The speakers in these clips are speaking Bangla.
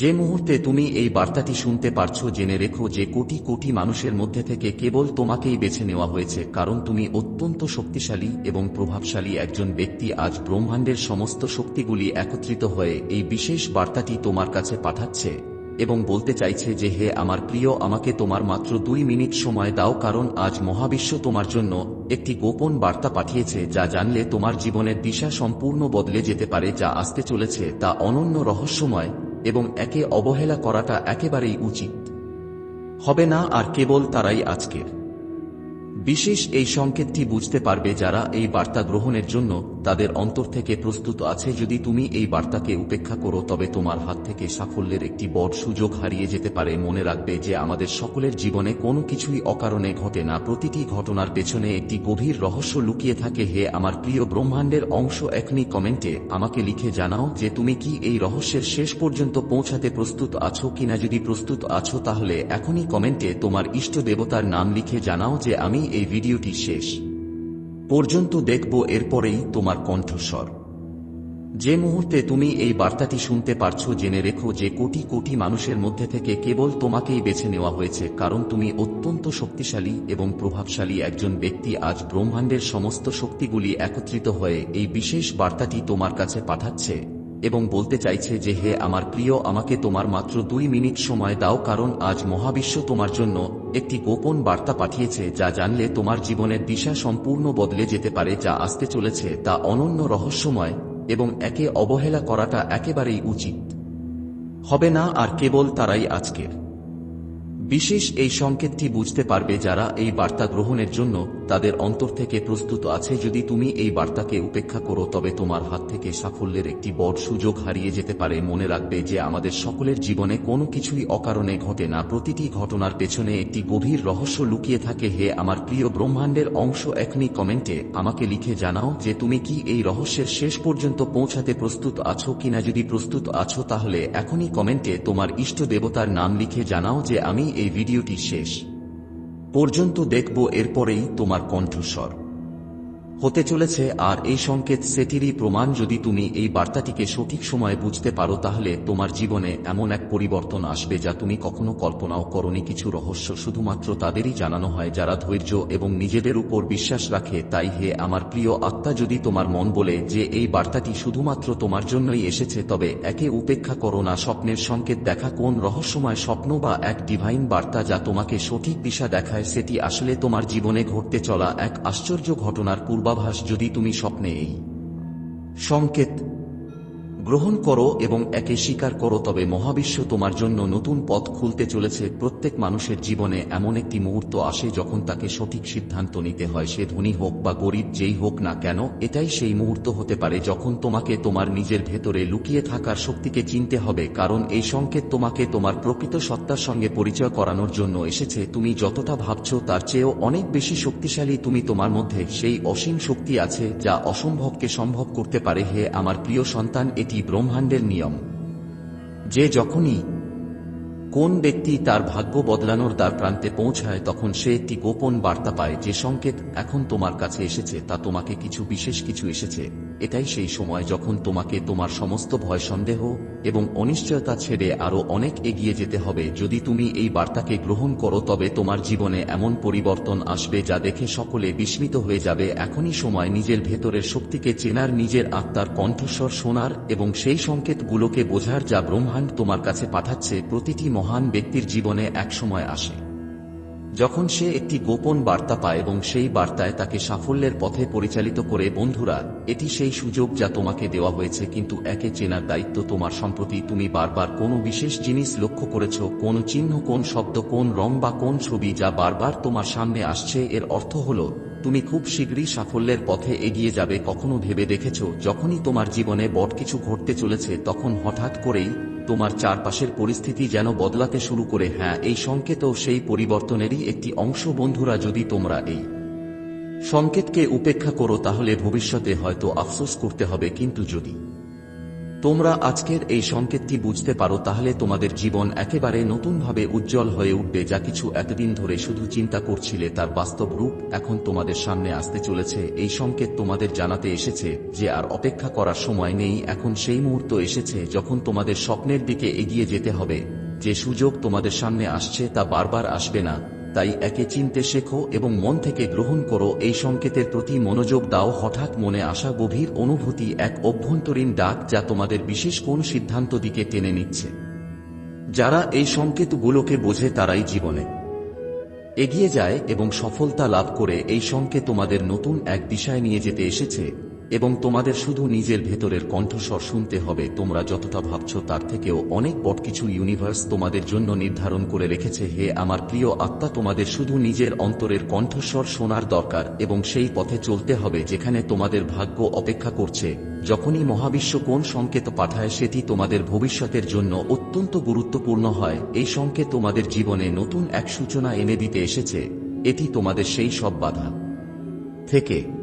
যে মুহূর্তে তুমি এই বার্তাটি শুনতে পারছ, জেনে রেখো যে কোটি কোটি মানুষের মধ্যে থেকে কেবল তোমাকেই বেছে নেওয়া হয়েছে, কারণ তুমি অত্যন্ত শক্তিশালী এবং প্রভাবশালী একজন ব্যক্তি। আজ ব্রহ্মাণ্ডের সমস্ত শক্তিগুলি একত্রিত হয়ে এই বিশেষ বার্তাটি তোমার কাছে পাঠাচ্ছে এবং বলতে চাইছে যে, হে আমার প্রিয়, আমাকে তোমার মাত্র দুই মিনিট সময় দাও, কারণ আজ মহাবিশ্ব তোমার জন্য একটি গোপন বার্তা পাঠিয়েছে, যা জানলে তোমার জীবনের দিশা সম্পূর্ণ বদলে যেতে পারে, যা আসতে চলেছে, তা অনন্য রহস্যময় এবং একে অবহেলা করাটা একেবারেই উচিত। হবে না আর কেবল তারাই আজকের। বিশেষ এই সংকেতটি বুঝতে পারবে যারা এই বার্তা গ্রহণের জন্য তাদের অন্তর থেকে প্রস্তুত আছে যদি তুমি এই বার্তাকে উপেক্ষা করো তবে তোমার হাত থেকে সাফল্যের একটি বড় সুযোগ হারিয়ে যেতে পারে। মনে রাখবে যে আমাদের সকলের জীবনে কোনো কিছুই অকারণে ঘটে না। প্রতিটি ঘটনার পেছনে একটি গভীর রহস্য লুকিয়ে থাকে। হে আমার প্রিয় ব্রহ্মাণ্ডের অংশ, এখনই কমেন্টে আমাকে লিখে জানাও যে তুমি কি এই রহস্যের শেষ পর্যন্ত পৌঁছাতে প্রস্তুত আছো কিনা। যদি প্রস্তুত আছো তাহলে এখনই কমেন্টে তোমার ইষ্ট দেবতার নাম লিখে জানাও যে আমি এই ভিডিওটি শেষ। পর্যন্ত দেখব এরপরেই তোমার কণ্ঠস্বর। যে মুহূর্তে তুমি এই বার্তাটি শুনতে পারছ, জেনে রেখো যে কোটি কোটি মানুষের মধ্যে থেকে কেবল তোমাকেই বেছে নেওয়া হয়েছে, কারণ তুমি অত্যন্ত শক্তিশালী এবং প্রভাবশালী একজন ব্যক্তি। আজ ব্রহ্মাণ্ডের সমস্ত শক্তিগুলি একত্রিত হয়ে এই বিশেষ বার্তাটি তোমার কাছে পাঠাচ্ছে। এবং বলতে চাইছে যে, হে আমার প্রিয়, আমাকে তোমার মাত্র দুই মিনিট সময় দাও, কারণ আজ মহাবিশ্ব তোমার জন্য একটি গোপন বার্তা পাঠিয়েছে, যা জানলে তোমার জীবনের দিশা সম্পূর্ণ বদলে যেতে পারে, যা আসতে চলেছে, তা অনন্য রহস্যময় এবং একে অবহেলা করাটা একেবারেই উচিত। হবে না আর কেবল তারাই আজকের। বিশেষ এই সংকেতটি বুঝতে পারবে যারা এই বার্তা গ্রহণের জন্য তাদের অন্তর থেকে প্রস্তুত আছে, যদি তুমি এই বার্তাকে উপেক্ষা করো, তবে তোমার হাত থেকে সাফল্যের একটি বড় সুযোগ হারিয়ে যেতে পারে। মনে রাখবে যে আমাদের সকলের জীবনে কোনো কিছুই অকারণে ঘটে না। প্রতিটি ঘটনার পেছনে একটি গভীর রহস্য লুকিয়ে থাকে। হে আমার প্রিয় ব্রহ্মাণ্ডের অংশ, এখনই কমেন্টে আমাকে লিখে জানাও যে তুমি কি এই রহস্যের শেষ পর্যন্ত পৌঁছাতে প্রস্তুত আছো কিনা। যদি প্রস্তুত আছো, তাহলে এখনই কমেন্টে তোমার ইষ্ট দেবতার নাম লিখে জানাও যে আমি এই ভিডিওটি শেষ। পর্যন্ত দেখব এরপরেই তোমার কণ্ঠস্বর। হতে চলেছে, আর এই সংকেত সেটিরই প্রমাণ যদি তুমি এই বার্তাটিকে সঠিক সময়ে বুঝতে পারো, তাহলে তোমার জীবনে এমন এক পরিবর্তন আসবে যা তুমি কখনো কল্পনাও করনি। কিছু রহস্য শুধুমাত্র তাদেরই জানানো হয় যারা ধৈর্য এবং নিজেদের উপর বিশ্বাস রাখে। তাই হে আমার প্রিয় আত্মা, যদি তোমার মন বলে যে এই বার্তাটি শুধুমাত্র তোমার জন্যই এসেছে, তবে একে উপেক্ষা করো না। স্বপ্নের সংকেত দেখা কোন রহস্যময় স্বপ্ন বা এক ডিভাইন বার্তা যা তোমাকে সঠিক দিশা দেখায়, সেটি আসলে তোমার জীবনে ঘটতে চলা এক আশ্চর্য ঘটনার পূর্বাভাস যদি তুমি স্বপ্নে এই। সংকেত গ্রহণ করো এবং একে স্বীকার করো, তবে মহাবিশ্ব তোমার জন্য নতুন পথ খুলতে চলেছে। প্রত্যেক মানুষের জীবনে এমন একটি মুহূর্ত আসে যখন তাকে সঠিক সিদ্ধান্ত নিতে হয়, সে ধনী হোক বা গরিব, যেই হোক না কেন, এটাই সেই মুহূর্ত হতে পারে যখন তোমাকে তোমার নিজের ভেতরে লুকিয়ে থাকার শক্তিকে চিনতে হবে, কারণ এই সংকেত তোমাকে তোমার প্রকৃত সত্তার সঙ্গে পরিচয় করানোর জন্য এসেছে। তুমি যতটা ভাবছ তার চেয়েও অনেক বেশি শক্তিশালী তুমি তোমার মধ্যে। সেই অসীম শক্তি আছে যা অসম্ভবকে সম্ভব করতে পারে। হে আমার প্রিয় সন্তান, এটি ব্রহ্মাণ্ডের নিয়ম। যে যখনই কোন ব্যক্তি তার ভাগ্য বদলানোর দ্বার প্রান্তে পৌঁছায়, তখন সে একটি গোপন বার্তা পায় যে সংকেত এখন তোমার কাছে এসেছে, তা তোমাকে কিছু, বিশেষ কিছু এসেছে। এটাই সেই সময় যখন তোমাকে তোমার সমস্ত ভয় সন্দেহ এবং অনিশ্চয়তা ছেড়ে আরও অনেক এগিয়ে যেতে হবে, যদি তুমি এই বার্তাকে গ্রহণ করো তবে তোমার জীবনে এমন পরিবর্তন আসবে যা দেখে সকলে বিস্মিত হয়ে যাবে। এখনই সময় নিজের ভেতরের শক্তিকে চেনার, নিজের আত্মার কণ্ঠস্বর শোনার এবং সেই সংকেতগুলোকে বোঝার যা ব্রহ্মাণ্ড তোমার কাছে পাঠাচ্ছে প্রতিটি মহান ব্যক্তির জীবনে একসময় আসে। যখন সে একটি গোপন বার্তা পায় এবং সেই বার্তায় তাকে সাফল্যের পথে পরিচালিত করে, বন্ধুরা, এটি সেই সুযোগ যা তোমাকে দেওয়া হয়েছে, কিন্তু একে চেনার দায়িত্ব তোমার সম্প্রতি। তুমি বারবার কোনো বিশেষ জিনিস লক্ষ্য করেছ, কোন চিহ্ন, কোন শব্দ, কোন রং বা কোন ছবি যা বারবার তোমার সামনে আসছে। এর অর্থ হল তুমি খুব শীঘ্রই সাফল্যের পথে এগিয়ে যাবে, কখনো ভেবে দেখেছ? যখনই তোমার জীবনে বট কিছু ঘটতে চলেছে, তখন হঠাৎ করেই তোমার চারপাশের পরিস্থিতি যেন বদলাতে শুরু করে। হ্যাঁ এই সংকেতও সেই পরিবর্তনেরই একটি অংশ। বন্ধুরা, যদি তোমরা এই সংকেতকে উপেক্ষা করো, তাহলে ভবিষ্যতে হয়তো আফসোস করতে হবে, কিন্তু যদি তোমরা আজকের এই সংকেতটি বুঝতে পারো, তাহলে তোমাদের জীবন একেবারে নতুনভাবে উজ্জ্বল হয়ে উঠবে, যা কিছু এতদিন ধরে শুধু চিন্তা করছিলে, তার বাস্তব রূপ এখন তোমাদের সামনে আসতে চলেছে। এই সংকেত তোমাদের জানাতে এসেছে যে আর অপেক্ষা করার সময় নেই, এখন সেই মুহূর্ত এসেছে যখন তোমাদের স্বপ্নের দিকে এগিয়ে যেতে হবে। যে সুযোগ তোমাদের সামনে আসছে তা বারবার আসবে না। তাই একে চিনতে শেখো এবং মন থেকে গ্রহণ করো এই সংকেতের প্রতি মনোযোগ দাও। হঠাৎ মনে আসা গভীর অনুভূতি এক অভ্যন্তরীণ ডাক যা তোমাদের বিশেষ কোন সিদ্ধান্ত দিকে টেনে নিচ্ছে। যারা এই সংকেতগুলোকে বোঝে তারাই জীবনে। এগিয়ে যায় এবং সফলতা লাভ করে এই সংকেত তোমাদের নতুন এক দিশায় নিয়ে যেতে এসেছে। এবং তোমাদের শুধু নিজের ভেতরের কণ্ঠস্বর শুনতে হবে। তোমরা যতটা ভাবছ তার থেকেও অনেক বট কিছু ইউনিভার্স তোমাদের জন্য নির্ধারণ করে রেখেছে। হে আমার প্রিয় আত্মা, তোমাদের শুধু নিজের অন্তরের কণ্ঠস্বর শোনার দরকার এবং সেই পথে চলতে হবে যেখানে তোমাদের ভাগ্য অপেক্ষা করছে। যখনই মহাবিশ্ব কোন সংকেত পাঠায়, সেটি তোমাদের ভবিষ্যতের জন্য অত্যন্ত গুরুত্বপূর্ণ হয়। এই সংকেত তোমাদের জীবনে নতুন এক সূচনা এনে দিতে এসেছে। এটি তোমাদের সেই সব বাধা থেকে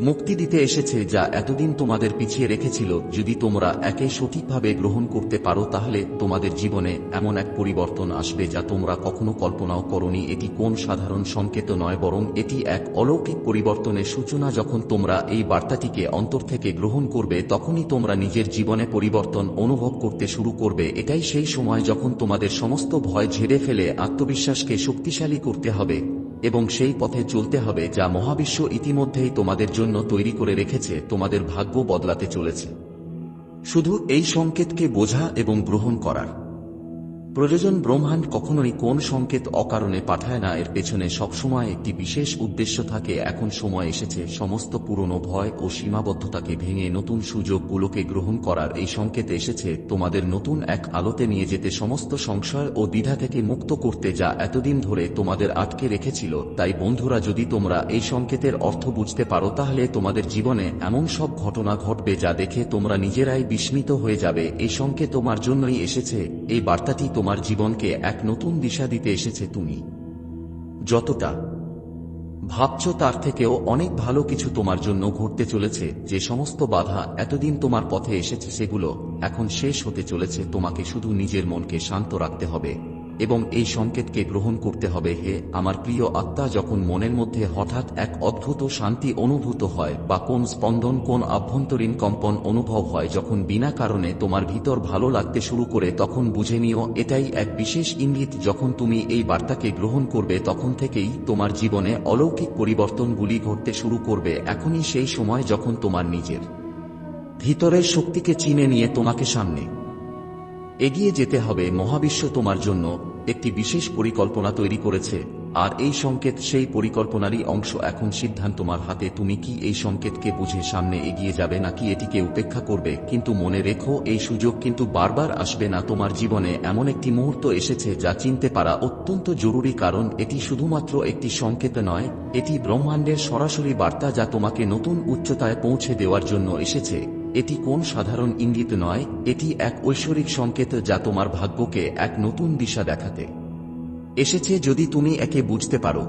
মুক্তি দিতে এসেছে যা এতদিন তোমাদের পিছিয়ে রেখেছিল, যদি তোমরা একে সঠিকভাবে গ্রহণ করতে পারো, তাহলে তোমাদের জীবনে এমন এক পরিবর্তন আসবে যা তোমরা কখনো কল্পনাও করনি। এটি কোন সাধারণ সংকেত নয়, বরং এটি এক অলৌকিক পরিবর্তনের সূচনা। যখন তোমরা এই বার্তাটিকে অন্তর থেকে গ্রহণ করবে, তখনই তোমরা নিজের জীবনে পরিবর্তন অনুভব করতে শুরু করবে। এটাই সেই সময় যখন তোমাদের সমস্ত ভয় ঝেড়ে ফেলে আত্মবিশ্বাসকে শক্তিশালী করতে হবে। এবং সেই পথে চলতে হবে যা মহাবিশ্ব ইতিমধ্যেই তোমাদের জন্য তৈরি করে রেখেছে, তোমাদের ভাগ্য বদলাতে চলেছে। শুধু এই সংকেতকে বোঝা এবং গ্রহণ করার। প্রয়োজন ব্রহ্মাণ্ড কখনোই কোন সংকেত অকারণে পাঠায় না, এর পেছনে সবসময় একটি বিশেষ উদ্দেশ্য থাকে। এখন সময় এসেছে, সমস্ত পুরনো ভয় ও সীমাবদ্ধতাকে ভেঙে নতুন সুযোগগুলোকে গ্রহণ করার। এই সংকেত এসেছে, তোমাদের নতুন এক আলোতে নিয়ে যেতে সমস্ত সংশয় ও দ্বিধা থেকে মুক্ত করতে যা এতদিন ধরে তোমাদের আটকে রেখেছিল। তাই বন্ধুরা, যদি তোমরা এই সংকেতের অর্থ বুঝতে পারো, তাহলে তোমাদের জীবনে এমন সব ঘটনা ঘটবে যা দেখে তোমরা নিজেরাই বিস্মিত হয়ে যাবে। এই সংকেত তোমার জন্যই এসেছে। এই বার্তাটি তোমার জীবনকে এক নতুন দিশা দিতে এসেছে তুমি। যতটা ভাবছ তার থেকেও অনেক ভালো কিছু তোমার জন্য ঘটতে চলেছে, যে সমস্ত বাধা এতদিন তোমার পথে এসেছে সেগুলো এখন শেষ হতে চলেছে, তোমাকে শুধু নিজের মনকে শান্ত রাখতে হবে। এবং এই সংকেতকে গ্রহণ করতে হবে, হে আমার প্রিয় আত্মা, যখন মনের মধ্যে হঠাৎ এক অদ্ভুত শান্তি অনুভূত হয় বা কোন স্পন্দন, কোন আভ্যন্তরীণ কম্পন অনুভব হয়, যখন বিনা কারণে তোমার ভিতর ভালো লাগতে শুরু করে, তখন বুঝে নিও, এটাই এক বিশেষ ইঙ্গিত। যখন তুমি এই বার্তাকে গ্রহণ করবে, তখন থেকেই তোমার জীবনে অলৌকিক পরিবর্তনগুলি ঘটতে শুরু করবে। এখনই সেই সময় যখন তোমার নিজের ভিতরের শক্তিকে চিনে নিয়ে তোমাকে সামনে এগিয়ে যেতে হবে, মহাবিশ্ব তোমার জন্য একটি বিশেষ পরিকল্পনা তৈরি করেছে। আর এই সংকেত সেই পরিকল্পনারই অংশ। এখন সিদ্ধান্ত তোমার হাতে, তুমি কি এই সংকেতকে বুঝে সামনে এগিয়ে যাবে নাকি এটিকে উপেক্ষা করবে? কিন্তু মনে রেখো, এই সুযোগ কিন্তু বারবার আসবে না। তোমার জীবনে এমন একটি মুহূর্ত এসেছে যা চিনতে পারা অত্যন্ত জরুরি, কারণ এটি শুধুমাত্র একটি সংকেত নয়, এটি ব্রহ্মাণ্ডের সরাসরি বার্তা যা তোমাকে নতুন উচ্চতায় পৌঁছে দেওয়ার জন্য এসেছে। এটি কোন সাধারণ ইঙ্গিত নয়, এটি এক ঐশ্বরিক সংকেত যা তোমার ভাগ্যকে এক নতুন দিশা দেখাতে। এসেছে যদি তুমি একে বুঝতে পারো।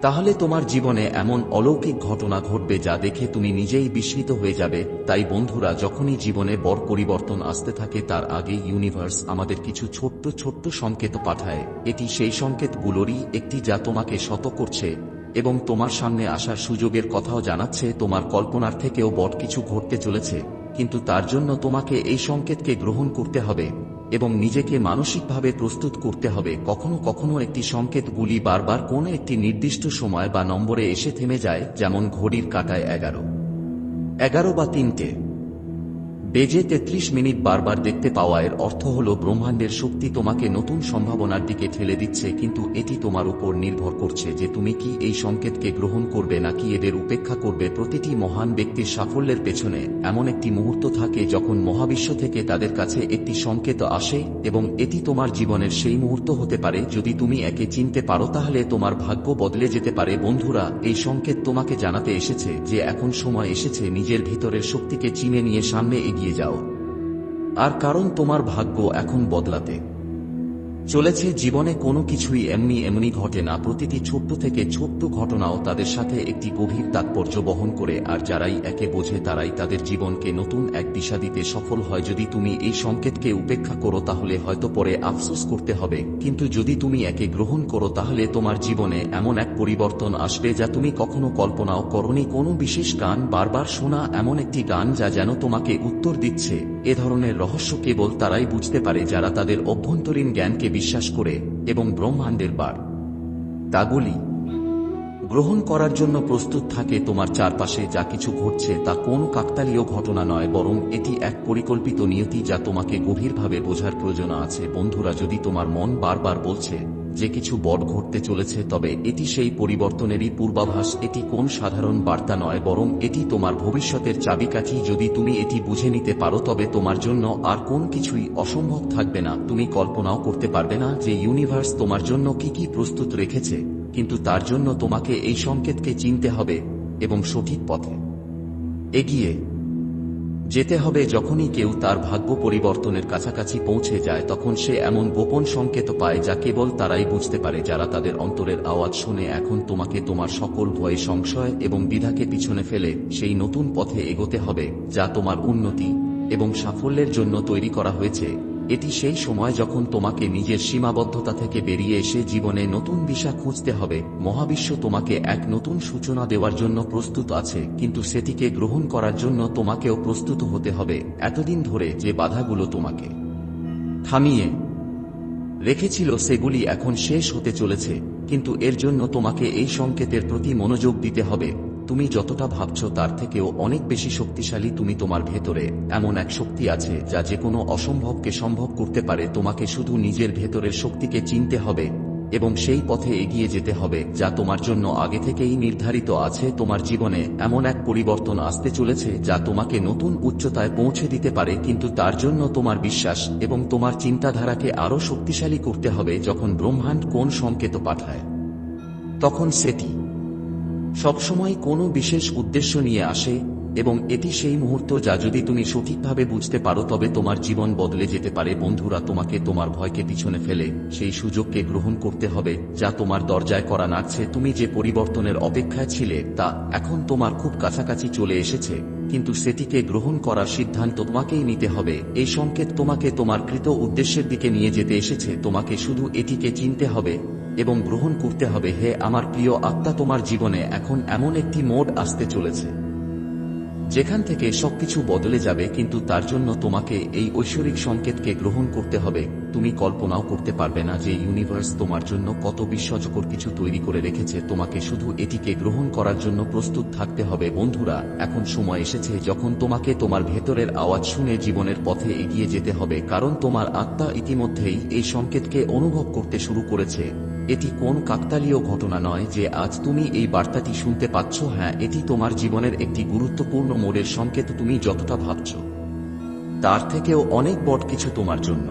তাহলে তোমার জীবনে এমন অলৌকিক ঘটনা ঘটবে যা দেখে তুমি নিজেই বিস্মিত হয়ে যাবে। তাই বন্ধুরা, যখনই জীবনে বড় পরিবর্তন আসতে থাকে, তার আগে ইউনিভার্স আমাদের কিছু ছোট্ট ছোট্ট সংকেত পাঠায়। এটি সেই সংকেতগুলোরই একটি যা তোমাকে শত করছে। এবং তোমার সামনে আসার সুযোগের কথাও জানাচ্ছে, তোমার কল্পনার থেকেও বড় কিছু ঘটতে চলেছে, কিন্তু তার জন্য তোমাকে এই সংকেতকে গ্রহণ করতে হবে, এবং নিজেকে মানসিকভাবে প্রস্তুত করতে হবে। কখনো কখনো একটি সংকেতগুলি বারবার কোন একটি নির্দিষ্ট সময় বা নম্বরে এসে থেমে যায়, যেমন ঘড়ির কাটায় এগারো। এগারো বা তিনটে। বেজে তেত্রিশ মিনিট বারবার দেখতে পাওয়া এর অর্থ হল ব্রহ্মাণ্ডের শক্তি তোমাকে নতুন সম্ভাবনার দিকে ঠেলে দিচ্ছে, কিন্তু এটি তোমার উপর নির্ভর করছে যে তুমি কি এই সংকেতকে গ্রহণ করবে নাকি এদের উপেক্ষা করবে প্রতিটি মহান ব্যক্তির সাফল্যের পেছনে। এমন একটি মুহূর্ত থাকে যখন মহাবিশ্ব থেকে তাদের কাছে একটি সংকেত আসে, এবং এটি তোমার জীবনের সেই মুহূর্ত হতে পারে যদি তুমি একে চিনতে পারো, তাহলে তোমার ভাগ্য বদলে যেতে পারে। বন্ধুরা, এই সংকেত তোমাকে জানাতে এসেছে যে এখন সময় এসেছে নিজের ভিতরের শক্তিকে চিনে নিয়ে সামনে এগিয়ে এগিয়ে যাও। আর কারণ তোমার ভাগ্য এখন বদলাতে। চলেছে জীবনে কোনো কিছুই এমনি এমনি ঘটে না। প্রতিটি ছোট্ট থেকে ছোট্ট ঘটনাও তাদের সাথে একটি গভীর তাৎপর্য বহন করে, আর যারাই একে বোঝে তারাই তাদের জীবনকে নতুন এক দিশা দিতে সফল হয়। যদি তুমি এই সংকেতকে উপেক্ষা করো, তাহলে হয়তো পরে আফসোস করতে হবে। কিন্তু যদি তুমি একে গ্রহণ করো, তাহলে তোমার জীবনে এমন এক পরিবর্তন আসবে যা তুমি কখনো কল্পনাও করনি। কোনো বিশেষ গান, বারবার শোনা এমন একটি গান যা যেন তোমাকে উত্তর দিচ্ছে। এ ধরনের রহস্য কেবল তারাই বুঝতে পারে যারা তাদের অভ্যন্তরীণ জ্ঞানকে বিশ্বাস করে এবং ব্রহ্মাণ্ডের বার তাগুলি গ্রহণ করার জন্য প্রস্তুত থাকে তোমার চারপাশে যা কিছু ঘটছে তা কোন কাকতালীয় ঘটনা নয়, বরং এটি এক পরিকল্পিত নিয়তি যা তোমাকে গভীরভাবে বোঝার প্রয়োজন আছে। বন্ধুরা, যদি তোমার মন বারবার বলছে যে কিছু বট ঘটতে চলেছে, তবে এটি সেই পরিবর্তনেরই পূর্বাভাস। এটি কোন সাধারণ বার্তা নয়, বরং এটি তোমার ভবিষ্যতের চাবিকাঠি। যদি তুমি এটি বুঝে নিতে পারো, তবে তোমার জন্য আর কোন কিছুই অসম্ভব থাকবে না। তুমি কল্পনাও করতে পারবে না যে ইউনিভার্স তোমার জন্য কি কি প্রস্তুত রেখেছে, কিন্তু তার জন্য তোমাকে এই সংকেতকে চিনতে হবে, এবং সঠিক পথে এগিয়ে যেতে হবে যখনই কেউ তার ভাগ্য পরিবর্তনের কাছাকাছি পৌঁছে যায় তখন সে এমন গোপন সংকেত পায় যা কেবল তারাই বুঝতে পারে যারা তাদের অন্তরের আওয়াজ শুনে এখন তোমাকে তোমার সকল ভয়ে সংশয় এবং বিধাকে পিছনে ফেলে সেই নতুন পথে এগোতে হবে যা তোমার উন্নতি এবং সাফল্যের জন্য তৈরি করা হয়েছে। এটি সেই সময় যখন তোমাকে নিজের সীমাবদ্ধতা থেকে বেরিয়ে এসে জীবনে নতুন দিশা খুঁজতে হবে। মহাবিশ্ব তোমাকে এক নতুন সূচনা দেওয়ার জন্য প্রস্তুত আছে, কিন্তু সেটিকে গ্রহণ করার জন্য তোমাকেও প্রস্তুত হতে হবে। এতদিন ধরে যে বাধাগুলো তোমাকে থামিয়ে রেখেছিল, সেগুলি এখন শেষ হতে চলেছে, কিন্তু এর জন্য তোমাকে এই সংকেতের প্রতি মনোযোগ দিতে হবে। তুমি যতটা ভাবছ তার থেকেও অনেক বেশি শক্তিশালী তুমি তোমার ভেতরে। এমন এক শক্তি আছে যা যে কোনো অসম্ভবকে সম্ভব করতে পারে। তোমাকে শুধু নিজের ভেতরের শক্তিকে চিনতে হবে এবং সেই পথে এগিয়ে যেতে হবে যা তোমার জন্য আগে থেকেই নির্ধারিত আছে। তোমার জীবনে এমন এক পরিবর্তন আসতে চলেছে যা তোমাকে নতুন উচ্চতায় পৌঁছে দিতে পারে, কিন্তু তার জন্য তোমার বিশ্বাস এবং তোমার চিন্তাধারাকে আরও শক্তিশালী করতে হবে যখন ব্রহ্মাণ্ড কোন সংকেত পাঠায়। তখন সেটি সবসময় কোনো বিশেষ উদ্দেশ্য নিয়ে আসে, এবং এটি সেই মুহূর্ত যা যদি তুমি সঠিকভাবে বুঝতে পারো তবে তোমার জীবন বদলে যেতে পারে। বন্ধুরা, তোমাকে তোমার ভয়কে পিছনে ফেলে সেই সুযোগকে গ্রহণ করতে হবে যা তোমার দরজায় করা নাড়ছে। তুমি যে পরিবর্তনের অপেক্ষায় ছিলে তা এখন তোমার খুব কাছাকাছি চলে এসেছে, কিন্তু সেটিকে গ্রহণ করার সিদ্ধান্ত তোমাকেই নিতে হবে। এই সংকেত তোমাকে তোমার কৃত উদ্দেশ্যের দিকে নিয়ে যেতে এসেছে। তোমাকে শুধু এটিকে চিনতে হবে এবং গ্রহণ করতে হবে, হে আমার প্রিয় আত্মা, তোমার জীবনে এখন এমন একটি মোড আসতে চলেছে, যেখান থেকে সবকিছু বদলে যাবে, কিন্তু তার জন্য তোমাকে এই ঐশ্বরিক সংকেতকে গ্রহণ করতে হবে। তুমি কল্পনাও করতে পারবে না যে ইউনিভার্স তোমার জন্য কত বিশ্বজকর কিছু তৈরি করে রেখেছে। তোমাকে শুধু এটিকে গ্রহণ করার জন্য প্রস্তুত থাকতে হবে। বন্ধুরা, এখন সময় এসেছে যখন তোমাকে তোমার ভেতরের আওয়াজ শুনে জীবনের পথে এগিয়ে যেতে হবে, কারণ তোমার আত্মা ইতিমধ্যেই এই সংকেতকে অনুভব করতে শুরু করেছে। এটি কোন কাকতালীয় ঘটনা নয় যে আজ তুমি এই বার্তাটি শুনতে পাচ্ছ। হ্যাঁ এটি তোমার জীবনের একটি গুরুত্বপূর্ণ মোড়ের সংকেত তুমি যতটা ভাবছ। তার থেকেও অনেক বড় কিছু তোমার জন্য।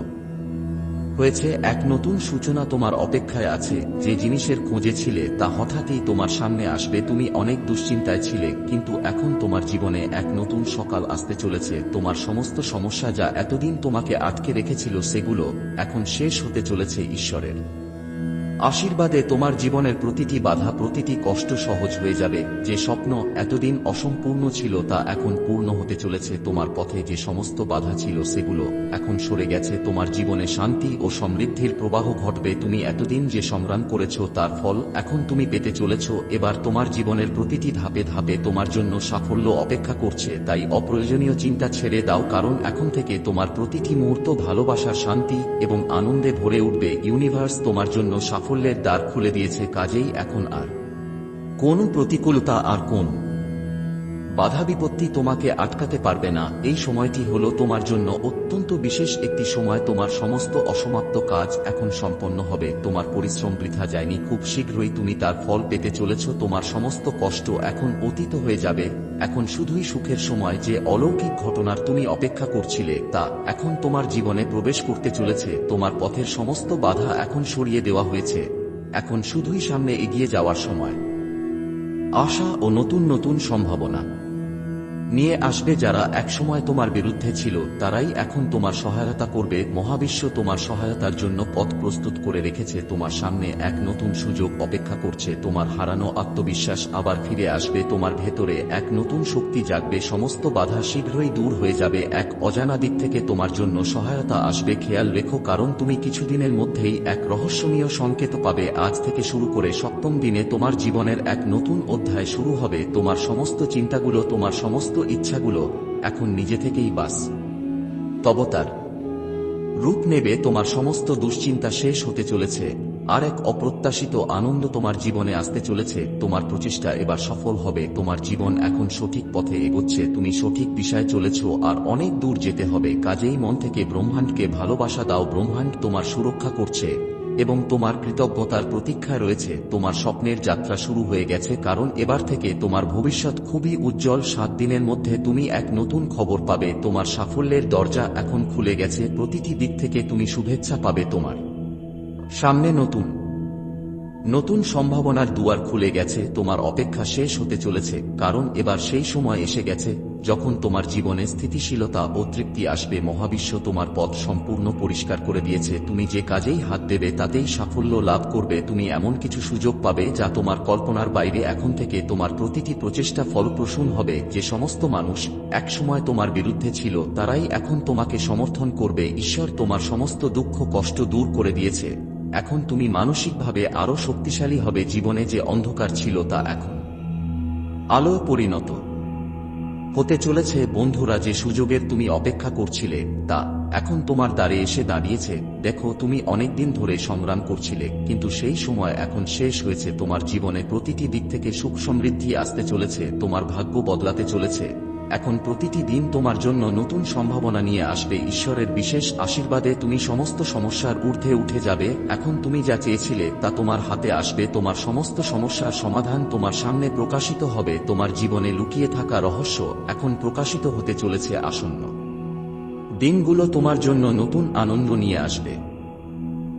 হয়েছে এক নতুন সূচনা তোমার অপেক্ষায় আছে। যে জিনিসের খোঁজে ছিলে তা হঠাৎই তোমার সামনে আসবে। তুমি অনেক দুশ্চিন্তায় ছিলে, কিন্তু এখন তোমার জীবনে এক নতুন সকাল আসতে চলেছে। তোমার সমস্ত সমস্যা যা এতদিন তোমাকে আটকে রেখেছিল সেগুলো এখন শেষ হতে চলেছে ঈশ্বরের। আশীর্বাদে তোমার জীবনের প্রতিটি বাধা, প্রতিটি কষ্ট সহজ হয়ে যাবে। যে স্বপ্ন এতদিন অসম্পূর্ণ ছিল, তা এখন পূর্ণ হতে চলেছে। তোমার পথে যে সমস্ত বাধা ছিল, সেগুলো এখন সরে গেছে। তোমার জীবনে শান্তি ও সমৃদ্ধির প্রবাহ ঘটবে। তুমি এতদিন যে সংগ্রাম করেছ, তার ফল এখন তুমি পেতে চলেছ। এবার তোমার জীবনের প্রতিটি ধাপে ধাপে তোমার জন্য সাফল্য অপেক্ষা করছে। তাই অপ্রয়োজনীয় চিন্তা ছেড়ে দাও, কারণ এখন থেকে তোমার প্রতিটি মুহূর্ত ভালোবাসার শান্তি এবং আনন্দে ভরে উঠবে। ইউনিভার্স তোমার জন্য সাফল্যের দ্বার খুলে দিয়েছে কাজেই এখন আর। কোন প্রতিকূলতা আর কোন? বাধা বিপত্তি তোমাকে আটকাতে পারবে না। এই সময়টি হলো তোমার জন্য অত্যন্ত বিশেষ একটি সময়। তোমার সমস্ত অসমাপ্ত কাজ এখন সম্পন্ন হবে। তোমার পরিশ্রম বৃথা যায়নি। খুব শীঘ্রই তুমি তার ফল পেতে চলেছ। তোমার সমস্ত কষ্ট এখন অতীত হয়ে যাবে। এখন শুধুই সুখের সময় যে অলৌকিক ঘটনার তুমি অপেক্ষা করছিলে, তা এখন তোমার জীবনে প্রবেশ করতে চলেছে, তোমার পথের সমস্ত বাধা এখন সরিয়ে দেওয়া হয়েছে। এখন শুধুই সামনে এগিয়ে যাওয়ার সময়। আশা ও নতুন নতুন সম্ভাবনা। নিয়ে আসবে যারা একসময় তোমার বিরুদ্ধে ছিল, তারাই এখন তোমার সহায়তা করবে। মহাবিশ্ব তোমার সহায়তার জন্য পথ প্রস্তুত করে রেখেছে, তোমার সামনে এক নতুন সুযোগ অপেক্ষা করছে, তোমার হারানো আত্মবিশ্বাস আবার ফিরে আসবে, তোমার ভেতরে এক নতুন শক্তি জাগবে, সমস্ত বাধা শীঘ্রই দূর হয়ে যাবে, এক অজানা দিক থেকে তোমার জন্য সহায়তা আসবে। খেয়াল রেখো, কারণ তুমি কিছুদিনের মধ্যেই এক রহস্যমীয় সংকেত পাবে। আজ থেকে শুরু করে সপ্তম দিনে তোমার জীবনের এক নতুন অধ্যায় শুরু হবে। তোমার সমস্ত চিন্তাগুলো, তোমার সমস্ত ইচ্ছাগুলো এখন নিজে থেকেই বাস। তবতার রূপ নেবে তোমার সমস্ত দুশ্চিন্তা শেষ হতে চলেছে, আর এক অপ্রত্যাশিত আনন্দ তোমার জীবনে আসতে চলেছে, তোমার প্রচেষ্টা এবার সফল হবে, তোমার জীবন এখন সঠিক পথে এগোচ্ছে, তুমি সঠিক দিশায় চলেছ, আর অনেক দূর যেতে হবে, কাজেই মন থেকে ব্রহ্মাণ্ডকে ভালোবাসা দাও, ব্রহ্মাণ্ড তোমার সুরক্ষা করছে। এবং তোমার কৃতজ্ঞতার প্রতীক্ষায় রয়েছে, তোমার স্বপ্নের যাত্রা শুরু হয়ে গেছে, কারণ এবার থেকে তোমার ভবিষ্যৎ খুবই উজ্জ্বল। সাত দিনের মধ্যে তুমি এক নতুন খবর পাবে, তোমার সাফল্যের দরজা এখন খুলে গেছে, প্রতিটি দিক থেকে তুমি শুভেচ্ছা পাবে তোমার। সামনে নতুন। নতুন সম্ভাবনার দুয়ার খুলে গেছে, তোমার অপেক্ষা শেষ হতে চলেছে, কারণ এবার সেই সময় এসে গেছে, যখন তোমার জীবনে স্থিতিশীলতা ও তৃপ্তি আসবে, মহাবিশ্ব তোমার পথ সম্পূর্ণ পরিষ্কার করে দিয়েছে, তুমি যে কাজেই হাত দেবে, তাতেই সাফল্য লাভ করবে, তুমি এমন কিছু সুযোগ পাবে, যা তোমার কল্পনার বাইরে এখন থেকে তোমার প্রতিটি প্রচেষ্টা ফলপ্রসূ হবে, যে সমস্ত মানুষ একসময় তোমার বিরুদ্ধে ছিল, তারাই এখন তোমাকে সমর্থন করবে, ঈশ্বর তোমার সমস্ত দুঃখ কষ্ট দূর করে দিয়েছে। এখন তুমি মানসিকভাবে আরও শক্তিশালী হবে জীবনে যে অন্ধকার ছিল তা এখন। আলো পরিণত। হতে চলেছে বন্ধুরা যে সুযোগের তুমি অপেক্ষা করছিলে, তা এখন তোমার দ্বারে এসে দাঁড়িয়েছে। দেখো, তুমি অনেকদিন ধরে সংগ্রাম করছিলে, কিন্তু সেই সময় এখন শেষ হয়েছে তোমার জীবনে প্রতিটি দিক থেকে সুখ সমৃদ্ধি আসতে চলেছে, তোমার ভাগ্য বদলাতে চলেছে। এখন প্রতিটি দিন তোমার জন্য নতুন সম্ভাবনা নিয়ে আসবে। ঈশ্বরের বিশেষ আশীর্বাদে তুমি সমস্ত সমস্যার ঊর্ধ্বে উঠে যাবে। এখন তুমি যা চেয়েছিলে তা তোমার হাতে আসবে। তোমার সমস্ত সমস্যার সমাধান তোমার সামনে প্রকাশিত হবে। তোমার জীবনে লুকিয়ে থাকা রহস্য এখন প্রকাশিত হতে চলেছে আসন্ন। দিনগুলো তোমার জন্য নতুন আনন্দ নিয়ে আসবে।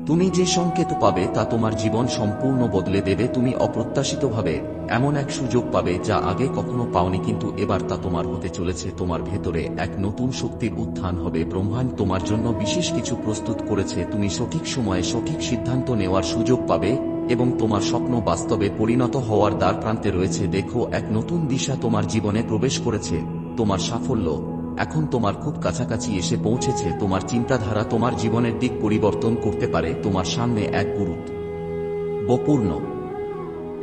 তুমি যে সংকেত পাবে তা তোমার জীবন সম্পূর্ণ বদলে দেবে, তুমি অপ্রত্যাশিতভাবে এমন এক সুযোগ পাবে যা আগে কখনো পাওনি, কিন্তু এবার তা তোমার হতে চলেছে, তোমার ভেতরে এক নতুন শক্তির উত্থান হবে। ব্রহ্মাণ্ড তোমার জন্য বিশেষ কিছু প্রস্তুত করেছে, তুমি সঠিক সময়ে সঠিক সিদ্ধান্ত নেওয়ার সুযোগ পাবে এবং তোমার স্বপ্ন বাস্তবে পরিণত হওয়ার দ্বার প্রান্তে রয়েছে। দেখো, এক নতুন দিশা তোমার জীবনে প্রবেশ করেছে, তোমার সাফল্য এখন তোমার খুব কাছাকাছি এসে পৌঁছেছে, তোমার চিন্তাধারা তোমার জীবনের দিক পরিবর্তন করতে পারে, তোমার সামনে এক গুরুত। বপূর্ণ।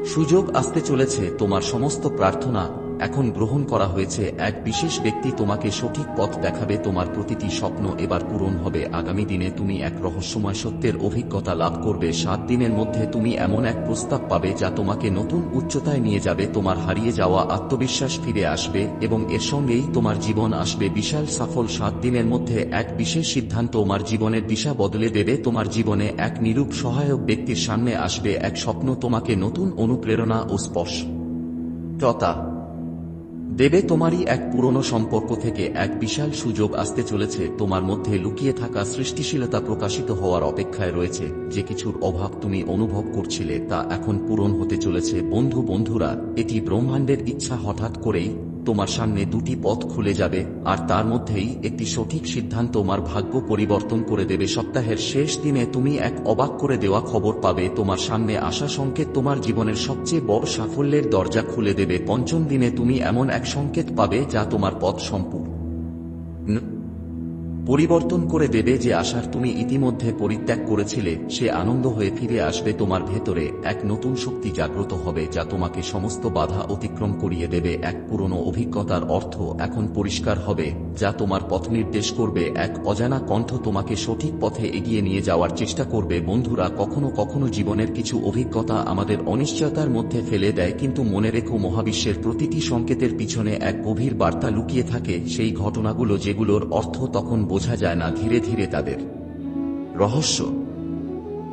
সুযোগ আসতে চলেছে, তোমার সমস্ত প্রার্থনা এখন গ্রহণ করা হয়েছে, এক বিশেষ ব্যক্তি তোমাকে সঠিক পথ দেখাবে, তোমার প্রতিটি স্বপ্ন এবার পূরণ হবে। আগামী দিনে তুমি এক রহস্যময় সত্যের অভিজ্ঞতা লাভ করবে। সাত দিনের মধ্যে তুমি এমন এক প্রস্তাব পাবে যা তোমাকে নতুন উচ্চতায় নিয়ে যাবে, তোমার হারিয়ে যাওয়া আত্মবিশ্বাস ফিরে আসবে এবং এর সঙ্গেই তোমার জীবন আসবে। বিশাল সফল সাত দিনের মধ্যে এক বিশেষ সিদ্ধান্ত তোমার জীবনের দিশা বদলে দেবে, তোমার জীবনে এক নিরূপ সহায়ক ব্যক্তির সামনে আসবে, এক স্বপ্ন তোমাকে নতুন অনুপ্রেরণা ও স্পর্শ। দেবে তোমারই এক পুরনো সম্পর্ক থেকে এক বিশাল সুযোগ আসতে চলেছে। তোমার মধ্যে লুকিয়ে থাকা সৃষ্টিশীলতা প্রকাশিত হওয়ার অপেক্ষায় রয়েছে। যে কিছুর অভাব তুমি অনুভব করছিলে তা এখন পূরণ হতে চলেছে। বন্ধু বন্ধুরা এটি ব্রহ্মাণ্ডের ইচ্ছা হঠাৎ করেই তোমার সামনে দুটি পথ খুলে যাবে, আর তার মধ্যেই একটি সঠিক সিদ্ধান্ত তোমার ভাগ্য পরিবর্তন করে দেবে। সপ্তাহের শেষ দিনে তুমি এক অবাক করে দেওয়া খবর পাবে, তোমার সামনে আসা সংকেত তোমার জীবনের সবচেয়ে বড় সাফল্যের দরজা খুলে দেবে। পঞ্চম দিনে তুমি এমন এক সংকেত পাবে যা তোমার পথ সম্পূর্ণ। পরিবর্তন করে দেবে যে আশার তুমি ইতিমধ্যে পরিত্যাগ করেছিলে, সে আনন্দ হয়ে ফিরে আসবে তোমার ভেতরে। এক নতুন শক্তি জাগ্রত হবে যা তোমাকে সমস্ত বাধা অতিক্রম করিয়ে দেবে। এক পুরনো অভিজ্ঞতার অর্থ এখন পরিষ্কার হবে, যা তোমার পথ নির্দেশ করবে। এক অজানা কণ্ঠ তোমাকে সঠিক পথে এগিয়ে নিয়ে যাওয়ার চেষ্টা করবে। বন্ধুরা, কখনো কখনো জীবনের কিছু অভিজ্ঞতা আমাদের অনিশ্চয়তার মধ্যে ফেলে দেয়, কিন্তু মনে রেখো মহাবিশ্বের প্রতিটি সংকেতের পিছনে এক গভীর বার্তা লুকিয়ে থাকে। সেই ঘটনাগুলো যেগুলোর অর্থ তখন যায় না ধীরে ধীরে তাদের। রহস্য।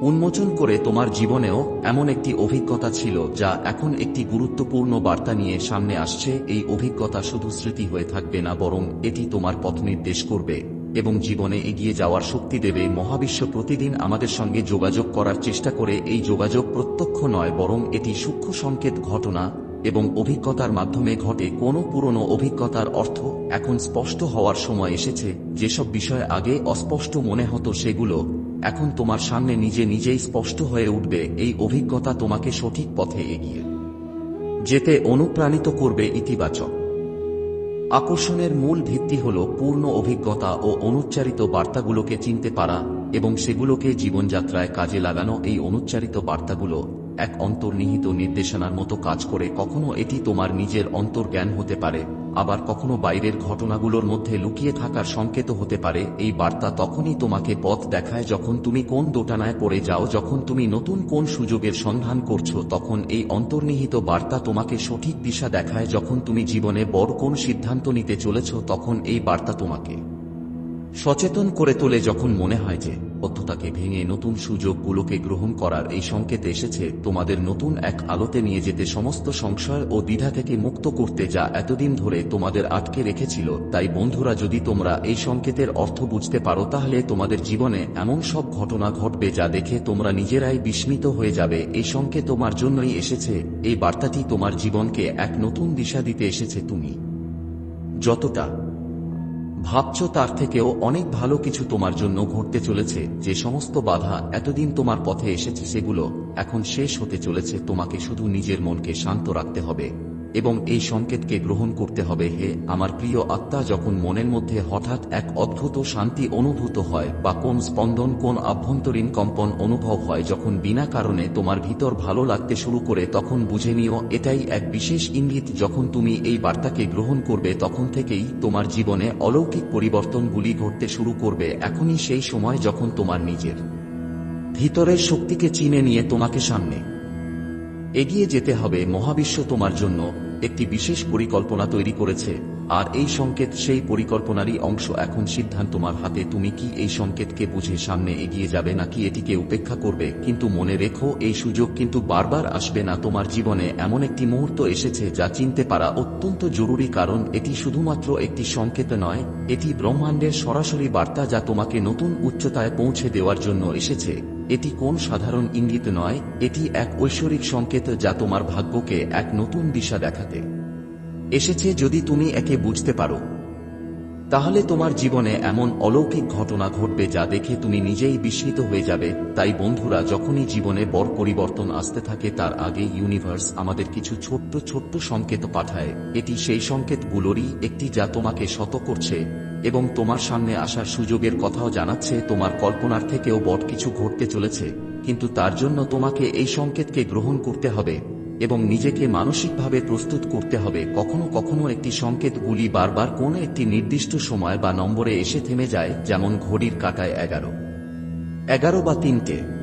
উন্মোচন করে তোমার জীবনেও এমন একটি অভিজ্ঞতা ছিল যা এখন একটি গুরুত্বপূর্ণ বার্তা নিয়ে সামনে আসছে। এই অভিজ্ঞতা শুধু স্মৃতি হয়ে থাকবে না, বরং এটি তোমার পথ নির্দেশ করবে এবং জীবনে এগিয়ে যাওয়ার শক্তি দেবে। মহাবিশ্ব প্রতিদিন আমাদের সঙ্গে যোগাযোগ করার চেষ্টা করে। এই যোগাযোগ প্রত্যক্ষ নয়, বরং এটি সূক্ষ্ম সংকেত ঘটনা। এবং অভিজ্ঞতার মাধ্যমে ঘটে কোনো পুরনো অভিজ্ঞতার অর্থ এখন স্পষ্ট হওয়ার সময় এসেছে, যেসব বিষয় আগে অস্পষ্ট মনে হতো সেগুলো এখন তোমার সামনে নিজে নিজেই স্পষ্ট হয়ে উঠবে, এই অভিজ্ঞতা তোমাকে সঠিক পথে এগিয়ে যেতে অনুপ্রাণিত করবে ইতিবাচক। আকর্ষণের মূল ভিত্তি হল পূর্ণ অভিজ্ঞতা ও অনুচ্চারিত বার্তাগুলোকে চিনতে পারা এবং সেগুলোকে জীবনযাত্রায় কাজে লাগানো, এই অনুচ্চারিত বার্তাগুলো এক অন্তর্নিহিত নির্দেশনার মতো কাজ করে কখনো এটি তোমার নিজের অন্তর্জ্ঞান হতে পারে, আবার কখনো বাইরের ঘটনাগুলোর মধ্যে লুকিয়ে থাকার সংকেত হতে পারে। এই বার্তা তখনই তোমাকে পথ দেখায় যখন তুমি কোন দোটানায় পড়ে যাও, যখন তুমি নতুন কোন সুযোগের সন্ধান করছ, তখন এই অন্তর্নিহিত বার্তা তোমাকে সঠিক দিশা দেখায় যখন তুমি জীবনে বড় কোন সিদ্ধান্ত নিতে চলেছ, তখন এই বার্তা তোমাকে সচেতন করে তোলে যখন মনে হয় যে অধ্যতাকে ভেঙে নতুন সুযোগগুলোকে গ্রহণ করার এই সংকেত এসেছে, তোমাদের নতুন এক আলোতে নিয়ে যেতে সমস্ত সংশয় ও দ্বিধা থেকে মুক্ত করতে যা এতদিন ধরে তোমাদের আটকে রেখেছিল। তাই বন্ধুরা, যদি তোমরা এই সংকেতের অর্থ বুঝতে পারো, তাহলে তোমাদের জীবনে এমন সব ঘটনা ঘটবে যা দেখে তোমরা নিজেরাই বিস্মিত হয়ে যাবে। এই সংকেত তোমার জন্যই এসেছে। এই বার্তাটি তোমার জীবনকে এক নতুন দিশা দিতে এসেছে তুমি। যতটা ভাবছ তার থেকেও অনেক ভালো কিছু তোমার জন্য ঘটতে চলেছে, যে সমস্ত বাধা এতদিন তোমার পথে এসেছে সেগুলো এখন শেষ হতে চলেছে, তোমাকে শুধু নিজের মনকে শান্ত রাখতে হবে। এবং এই সংকেতকে গ্রহণ করতে হবে, হে আমার প্রিয় আত্মা, যখন মনের মধ্যে হঠাৎ এক অদ্ভুত শান্তি অনুভূত হয় বা কোন স্পন্দন, কোন আভ্যন্তরীণ কম্পন অনুভব হয়, যখন বিনা কারণে তোমার ভিতর ভালো লাগতে শুরু করে, তখন বুঝে নিও, এটাই এক বিশেষ ইঙ্গিত। যখন তুমি এই বার্তাকে গ্রহণ করবে, তখন থেকেই তোমার জীবনে অলৌকিক পরিবর্তনগুলি ঘটতে শুরু করবে। এখনই সেই সময় যখন তোমার নিজের ভিতরের শক্তিকে চিনে নিয়ে তোমাকে সামনে এগিয়ে যেতে হবে, মহাবিশ্ব তোমার জন্য একটি বিশেষ পরিকল্পনা তৈরি করেছে, আর এই সংকেত সেই পরিকল্পনারই অংশ। এখন সিদ্ধান্ত তোমার হাতে, তুমি কি এই সংকেতকে বুঝে সামনে এগিয়ে যাবে নাকি এটিকে উপেক্ষা করবে? কিন্তু মনে রেখো, এই সুযোগ কিন্তু বারবার আসবে না। তোমার জীবনে এমন একটি মুহূর্ত এসেছে যা চিনতে পারা অত্যন্ত জরুরি, কারণ এটি শুধুমাত্র একটি সংকেত নয়, এটি ব্রহ্মাণ্ডের সরাসরি বার্তা যা তোমাকে নতুন উচ্চতায় পৌঁছে দেওয়ার জন্য এসেছে। এটি কোন সাধারণ ইঙ্গিত নয়, এটি এক ঐশ্বরিক সংকেত যা তোমার ভাগ্যকে এক নতুন দিশা দেখাতে। এসেছে যদি তুমি একে বুঝতে পারো। তাহলে তোমার জীবনে এমন অলৌকিক ঘটনা ঘটবে যা দেখে তুমি নিজেই বিস্মিত হয়ে যাবে। তাই বন্ধুরা, যখনই জীবনে বড় পরিবর্তন আসতে থাকে, তার আগে ইউনিভার্স আমাদের কিছু ছোট্ট ছোট্ট সংকেত পাঠায়। এটি সেই সংকেতগুলোরই একটি যা তোমাকে শত করছে। এবং তোমার সামনে আসার সুযোগের কথাও জানাচ্ছে, তোমার কল্পনার থেকেও বড় কিছু ঘটতে চলেছে, কিন্তু তার জন্য তোমাকে এই সংকেতকে গ্রহণ করতে হবে এবং নিজেকে মানসিকভাবে প্রস্তুত করতে হবে। কখনো কখনো একটি সংকেতগুলি বারবার কোন একটি নির্দিষ্ট সময় বা নম্বরে এসে থেমে যায়, যেমন ঘড়ির কাটায় এগারো। এগারো বা তিনটে।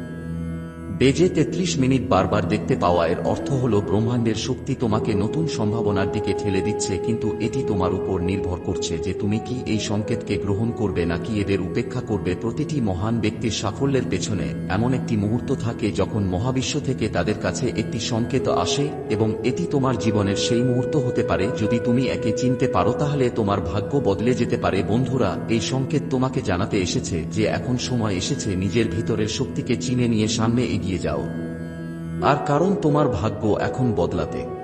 বেজে তেত্রিশ মিনিট বারবার দেখতে পাওয়া এর অর্থ হল ব্রহ্মাণ্ডের শক্তি তোমাকে নতুন সম্ভাবনার দিকে ঠেলে দিচ্ছে, কিন্তু এটি তোমার উপর নির্ভর করছে যে তুমি কি এই সংকেতকে গ্রহণ করবে নাকি এদের উপেক্ষা করবে প্রতিটি মহান ব্যক্তির সাফল্যের পেছনে। এমন একটি মুহূর্ত থাকে যখন মহাবিশ্ব থেকে তাদের কাছে একটি সংকেত আসে, এবং এটি তোমার জীবনের সেই মুহূর্ত হতে পারে। যদি তুমি একে চিনতে পারো, তাহলে তোমার ভাগ্য বদলে যেতে পারে। বন্ধুরা, এই সংকেত তোমাকে জানাতে এসেছে যে এখন সময় এসেছে নিজের ভিতরের শক্তিকে চিনে নিয়ে সামনে এগিয়ে যাও। আর কারণ তোমার ভাগ্য এখন বদলাতে।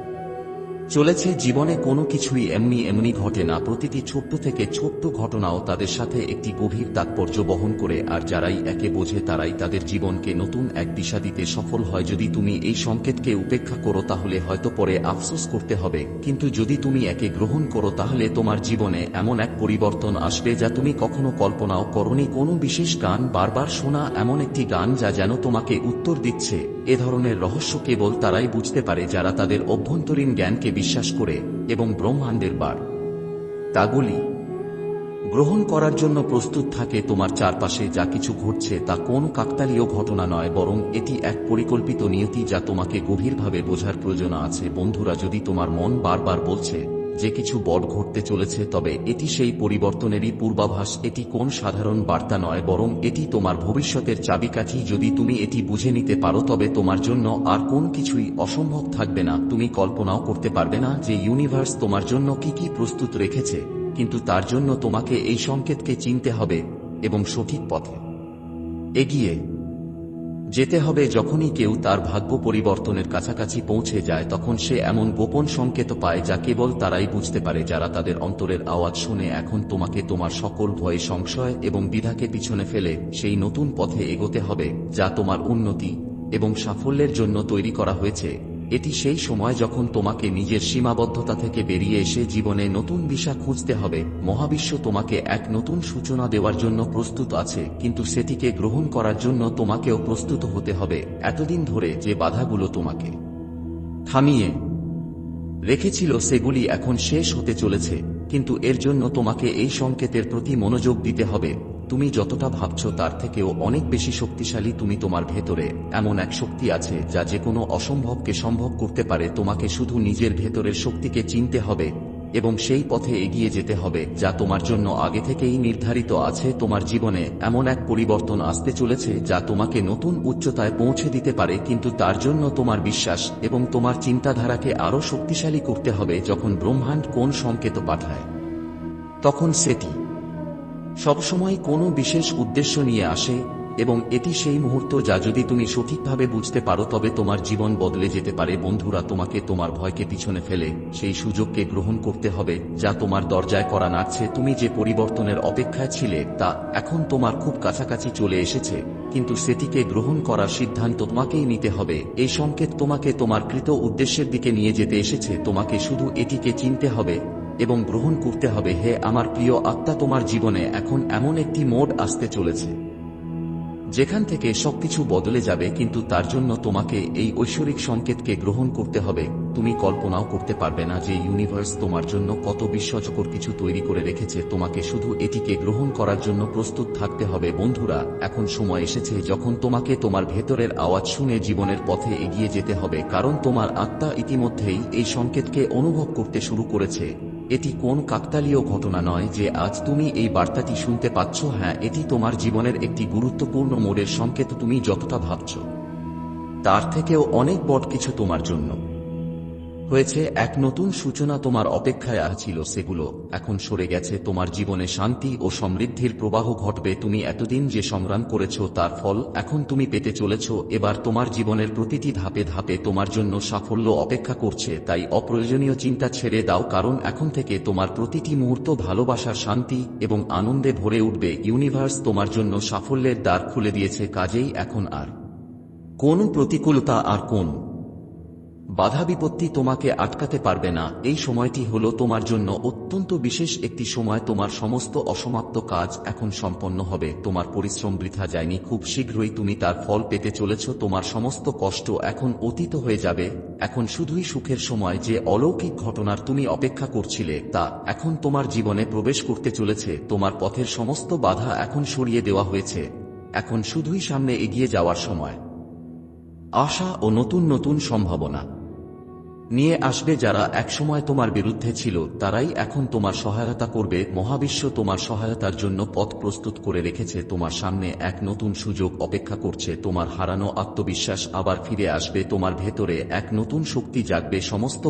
চলেছে জীবনে কোনো কিছুই এমনি এমনি ঘটে না। প্রতিটি ছোট্ট থেকে ছোট্ট ঘটনাও তাদের সাথে একটি গভীর তাৎপর্য বহন করে, আর যারাই একে বোঝে তারাই তাদের জীবনকে নতুন এক দিশা দিতে সফল হয়। যদি তুমি এই সংকেতকে উপেক্ষা করো, তাহলে হয়তো পরে আফসোস করতে হবে। কিন্তু যদি তুমি একে গ্রহণ করো, তাহলে তোমার জীবনে এমন এক পরিবর্তন আসবে যা তুমি কখনো কল্পনাও করনি। কোনো বিশেষ গান, বারবার শোনা, এমন একটি গান যা যেন তোমাকে উত্তর দিচ্ছে। এ ধরনের রহস্য কেবল তারাই বুঝতে পারে যারা তাদের অভ্যন্তরীণ জ্ঞানকে বিশ্বাস করে এবং ব্রহ্মাণ্ডের বার। তাগুলি, গ্রহণ করার জন্য প্রস্তুত থাকে তোমার চারপাশে যা কিছু ঘটছে তা কোন কাকতালীয় ঘটনা নয়, বরং এটি এক পরিকল্পিত নিয়তি যা তোমাকে গভীরভাবে বোঝার প্রয়োজন আছে। বন্ধুরা, যদি তোমার মন বারবার বলছে যে কিছু বট ঘটতে চলেছে, তবে এটি সেই পরিবর্তনেরই পূর্বাভাস। এটি কোন সাধারণ বার্তা নয়, বরং এটি তোমার ভবিষ্যতের চাবিকাঠি। যদি তুমি এটি বুঝে নিতে পারো, তবে তোমার জন্য আর কোন কিছুই অসম্ভব থাকবে না। তুমি কল্পনাও করতে পারবে না যে ইউনিভার্স তোমার জন্য কি কি প্রস্তুত রেখেছে, কিন্তু তার জন্য তোমাকে এই সংকেতকে চিনতে হবে এবং সঠিক পথে এগিয়ে যেতে হবে যখনই কেউ তার ভাগ্য পরিবর্তনের কাছাকাছি পৌঁছে যায়, তখন সে এমন গোপন সংকেত পায় যা কেবল তারাই বুঝতে পারে যারা তাদের অন্তরের আওয়াজ শুনে এখন তোমাকে তোমার সকল ভয়ে সংশয় এবং বিধাকে পিছনে ফেলে সেই নতুন পথে এগোতে হবে যা তোমার উন্নতি এবং সাফল্যের জন্য তৈরি করা হয়েছে। এটি সেই সময় যখন তোমাকে নিজের সীমাবদ্ধতা থেকে বেরিয়ে এসে জীবনে নতুন দিশা খুঁজতে হবে। মহাবিশ্ব তোমাকে এক নতুন সূচনা দেওয়ার জন্য প্রস্তুত আছে, কিন্তু সেটিকে গ্রহণ করার জন্য তোমাকেও প্রস্তুত হতে হবে। এতদিন ধরে যে বাধাগুলো তোমাকে থামিয়ে রেখেছিল সেগুলি এখন শেষ হতে চলেছে, কিন্তু এর জন্য তোমাকে এই সংকেতের প্রতি মনোযোগ দিতে হবে। তুমি যতটা ভাবছ তার থেকেও অনেক বেশি শক্তিশালী তুমি তোমার ভেতরে, এমন এক শক্তি আছে যা যে কোনো অসম্ভবকে সম্ভব করতে পারে, তোমাকে শুধু নিজের ভেতরের শক্তিকে চিনতে হবে এবং সেই পথে এগিয়ে যেতে হবে যা তোমার জন্য আগে থেকেই নির্ধারিত আছে। তোমার জীবনে এমন এক পরিবর্তন আসতে চলেছে যা তোমাকে নতুন উচ্চতায় পৌঁছে দিতে পারে, কিন্তু তার জন্য তোমার বিশ্বাস এবং তোমার চিন্তাধারাকে আরও শক্তিশালী করতে হবে যখন ব্রহ্মাণ্ড কোন সংকেত পাঠায়। তখন সেটি সবসময় কোনো বিশেষ উদ্দেশ্য নিয়ে আসে, এবং এটি সেই মুহূর্ত যা যদি তুমি সঠিকভাবে বুঝতে পারো তবে তোমার জীবন বদলে যেতে পারে। বন্ধুরা, তোমাকে তোমার ভয়কে পিছনে ফেলে, সেই সুযোগকে গ্রহণ করতে হবে যা তোমার দরজায় করা নাড়ছে তুমি যে পরিবর্তনের অপেক্ষায় ছিলে তা এখন তোমার খুব কাছাকাছি চলে এসেছে, কিন্তু সেটিকে গ্রহণ করার সিদ্ধান্ত তোমাকেই নিতে হবে। এই সংকেত তোমাকে তোমার কৃত উদ্দেশ্যের দিকে নিয়ে যেতে এসেছে। তোমাকে শুধু এটিকে চিনতে হবে এবং গ্রহণ করতে হবে, হে আমার প্রিয় আত্মা, তোমার জীবনে এখন এমন একটি মোড আসতে চলেছে। যেখান থেকে সবকিছু বদলে যাবে, কিন্তু তার জন্য তোমাকে এই ঐশ্বরিক সংকেতকে গ্রহণ করতে হবে। তুমি কল্পনাও করতে পারবে না যে ইউনিভার্স তোমার জন্য কত বিশ্বজকর কিছু তৈরি করে রেখেছে। তোমাকে শুধু এটিকে গ্রহণ করার জন্য প্রস্তুত থাকতে হবে। বন্ধুরা, এখন সময় এসেছে যখন তোমাকে তোমার ভেতরের আওয়াজ শুনে জীবনের পথে এগিয়ে যেতে হবে, কারণ তোমার আত্মা ইতিমধ্যেই এই সংকেতকে অনুভব করতে শুরু করেছে। এটি কোন কাকতালীয় ঘটনা নয় যে আজ তুমি এই বার্তাটি শুনতে পাচ্ছ। হ্যাঁ এটি তোমার জীবনের একটি গুরুত্বপূর্ণ মোড়ের সংকেত তুমি যতটা ভাবছ। তার থেকেও অনেক বট কিছু তোমার জন্য। হয়েছে, এক নতুন সূচনা তোমার অপেক্ষায় ছিল সেগুলো। এখন সরে গেছে, তোমার জীবনে শান্তি ও সমৃদ্ধির প্রবাহ ঘটবে। তুমি এতদিন যে সংগ্রাম করেছ, তার ফল এখন তুমি পেতে চলেছ। এবার তোমার জীবনের প্রতিটি ধাপে ধাপে তোমার জন্য সাফল্য অপেক্ষা করছে। তাই অপ্রয়োজনীয় চিন্তা ছেড়ে দাও, কারণ এখন থেকে তোমার প্রতিটি মুহূর্ত ভালোবাসার শান্তি এবং আনন্দে ভরে উঠবে। ইউনিভার্স তোমার জন্য সাফল্যের দ্বার খুলে দিয়েছে, কাজেই এখন আর কোন প্রতিকূলতা আর কোন বাধা বিপত্তি তোমাকে আটকাতে পারবে না। এই সময়টি হল তোমার জন্য অত্যন্ত বিশেষ একটি সময়। তোমার সমস্ত অসমাপ্ত কাজ এখন সম্পন্ন হবে। তোমার পরিশ্রম বৃথা যায়নি। খুব শীঘ্রই তুমি তার ফল পেতে চলেছ। তোমার সমস্ত কষ্ট এখন অতীত হয়ে যাবে। এখন শুধুই সুখের সময় যে অলৌকিক ঘটনার তুমি অপেক্ষা করছিলে, তা এখন তোমার জীবনে প্রবেশ করতে চলেছে। তোমার পথের সমস্ত বাধা এখন সরিয়ে দেওয়া হয়েছে। এখন শুধুই সামনে এগিয়ে যাওয়ার সময়। আশা ও নতুন নতুন সম্ভাবনা। নিয়ে আসবে যারা একসময় তোমার বিরুদ্ধে ছিল, তারাই এখন তোমার সহায়তা করবে। মহাবিশ্ব তোমার সহায়তার জন্য পথ প্রস্তুত করে রেখেছে। তোমার সামনে এক নতুন সুযোগ অপেক্ষা করছে। তোমার হারানো আত্মবিশ্বাস আবার ফিরে আসবে। তোমার ভেতরে এক নতুন শক্তি জাগবে। সমস্ত